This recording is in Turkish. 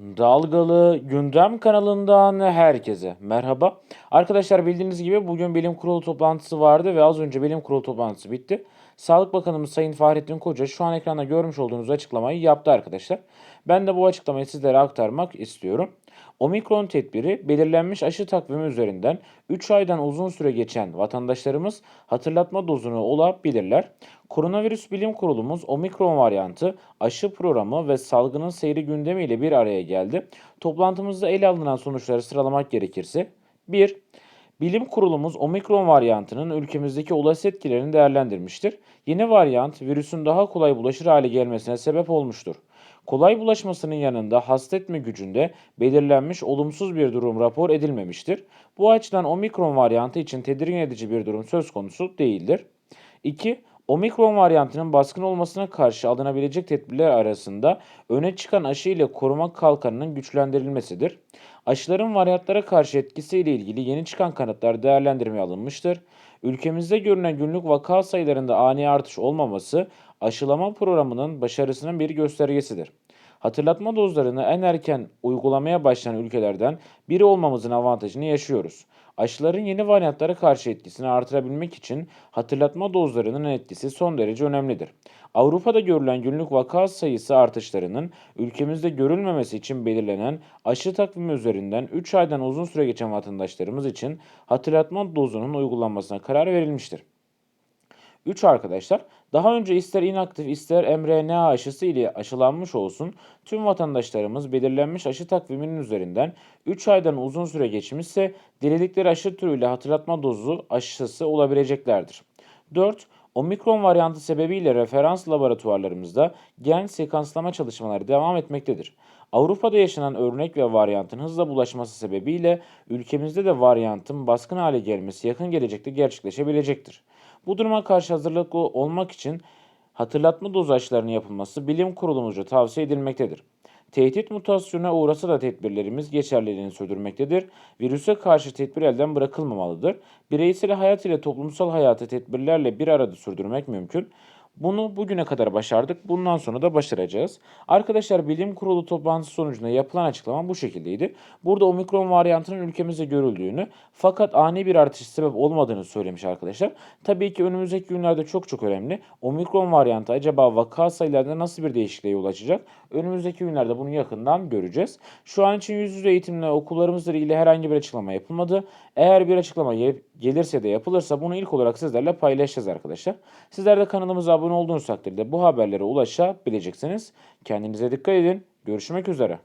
Dalgalı Gündem kanalından herkese merhaba. Arkadaşlar bildiğiniz gibi bugün bilim kurulu toplantısı vardı ve az önce bilim kurulu toplantısı bitti. Sağlık Bakanımız Sayın Fahrettin Koca şu an ekranda görmüş olduğunuz açıklamayı yaptı arkadaşlar. Ben de bu açıklamayı sizlere aktarmak istiyorum. Omikron tedbiri belirlenmiş aşı takvimi üzerinden 3 aydan uzun süre geçen vatandaşlarımız hatırlatma dozunu olabilirler. Koronavirüs Bilim Kurulumuz omikron varyantı, aşı programı ve salgının seyri gündemiyle bir araya geldi. Toplantımızda ele alınan sonuçları sıralamak gerekirse 1. Bilim kurulumuz omikron varyantının ülkemizdeki olası etkilerini değerlendirmiştir. Yeni varyant virüsün daha kolay bulaşır hale gelmesine sebep olmuştur. Kolay bulaşmasının yanında hasta etme gücünde belirlenmiş olumsuz bir durum rapor edilmemiştir. Bu açıdan omikron varyantı için tedirgin edici bir durum söz konusu değildir. 2. Omikron varyantının baskın olmasına karşı alınabilecek tedbirler arasında öne çıkan aşı ile koruma kalkanının güçlendirilmesidir. Aşıların varyantlara karşı etkisiyle ilgili yeni çıkan kanıtlar değerlendirmeye alınmıştır. Ülkemizde görünen günlük vaka sayılarında ani artış olmaması aşılama programının başarısının bir göstergesidir. Hatırlatma dozlarını en erken uygulamaya başlayan ülkelerden biri olmamızın avantajını yaşıyoruz. Aşıların yeni varyantlara karşı etkisini artırabilmek için hatırlatma dozlarının etkisi son derece önemlidir. Avrupa'da görülen günlük vaka sayısı artışlarının ülkemizde görülmemesi için belirlenen aşı takvimi üzerinden 3 aydan uzun süre geçen vatandaşlarımız için hatırlatma dozunun uygulanmasına karar verilmiştir. 3 arkadaşlar daha önce ister inaktif ister mRNA aşısı ile aşılanmış olsun tüm vatandaşlarımız belirlenmiş aşı takviminin üzerinden 3 aydan uzun süre geçmişse diledikleri aşı türüyle hatırlatma dozu aşısı olabileceklerdir. 4. Omikron varyantı sebebiyle referans laboratuvarlarımızda gen sekanslama çalışmaları devam etmektedir. Avrupa'da yaşanan örnek ve varyantın hızla bulaşması sebebiyle ülkemizde de varyantın baskın hale gelmesi yakın gelecekte gerçekleşebilecektir. Bu duruma karşı hazırlıklı olmak için hatırlatma doz aşılarının yapılması bilim kurulumuzca tavsiye edilmektedir. Tehdit mutasyona uğrasa da tedbirlerimiz geçerliliğini sürdürmektedir. Virüse karşı tedbir elden bırakılmamalıdır. Bireysel hayat ile toplumsal hayatı tedbirlerle bir arada sürdürmek mümkün. Bunu bugüne kadar başardık. Bundan sonra da başaracağız. Arkadaşlar bilim kurulu toplantısı sonucunda yapılan açıklama bu şekildeydi. Burada omikron varyantının ülkemizde görüldüğünü fakat ani bir artış sebep olmadığını söylemiş arkadaşlar. Tabii ki önümüzdeki günlerde çok çok önemli. Omikron varyantı acaba vaka sayılarında nasıl bir değişikliğe yol açacak? Önümüzdeki günlerde bunu yakından göreceğiz. Şu an için yüz yüze eğitimle okullarımızla ilgili herhangi bir açıklama yapılmadı. Eğer bir açıklama gelirse de yapılırsa bunu ilk olarak sizlerle paylaşacağız arkadaşlar. Sizler de kanalımıza abone olduğunuz takdirde bu haberlere ulaşabileceksiniz. Kendinize dikkat edin. Görüşmek üzere.